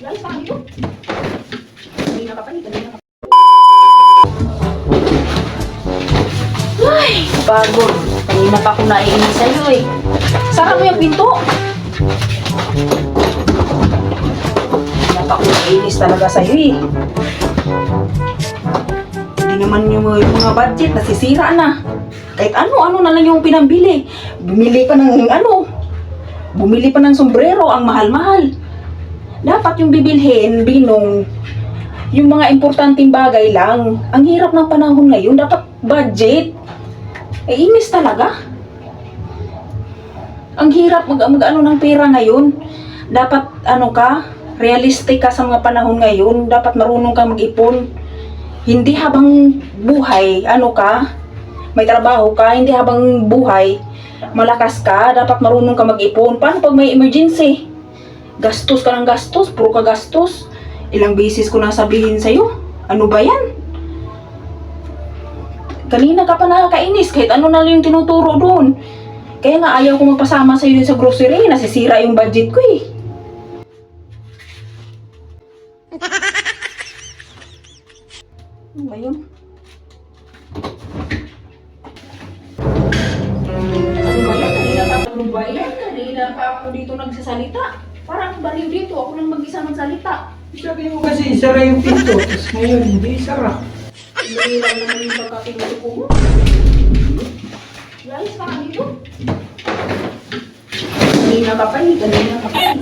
Ka dito. Kanina ka pa, eh, kanina ka. Ay, pagod. Kanina pa ako naiinis sa'yo eh. Sara mo yung pinto. Kanina pa ako naiinis talaga sa'yo eh. Hindi naman yung, yung mga budget nasisira na. Kahit ano-ano na lang yung pinambili. Bumili pa ng ano. Bumili pa ng sombrero, ang mahal-mahal. Dapat yung bibilhin, binong, yung mga importanteng bagay lang. Ang hirap ng panahon ngayon, dapat budget. Eh, inis talaga. Ang hirap mag, mag ano ng pera ngayon. Dapat ano ka, realistic ka sa mga panahon ngayon. Dapat marunong ka mag-ipon. Hindi habang buhay, ano ka, may trabaho ka, hindi habang buhay, malakas ka, dapat marunong ka mag-ipon. Paano pag may emergency? Gastos ka ng gastos, puro ka gastos. Ilang beses ko na sabihin sa'yo, ano ba yan? Kanina ka pa nakakainis, kahit ano na lang yung tinuturo doon. Kaya nga ayaw ko magpasama sa'yo din sa grocery, nasisira yung budget ko eh. Ano ba yun? Ano ba yan? Kanina pa pa ako dito nagsasalita. Parang baliw dito, ako lang mag-isa magsalita. Sabi mo kasi isara yung pinto, tapos ngayon hindi isara. Hindi lang naman yung pagkatinuto ko mo. Guys, baka dito. Kanina ka pa eh, kanina ka pa eh.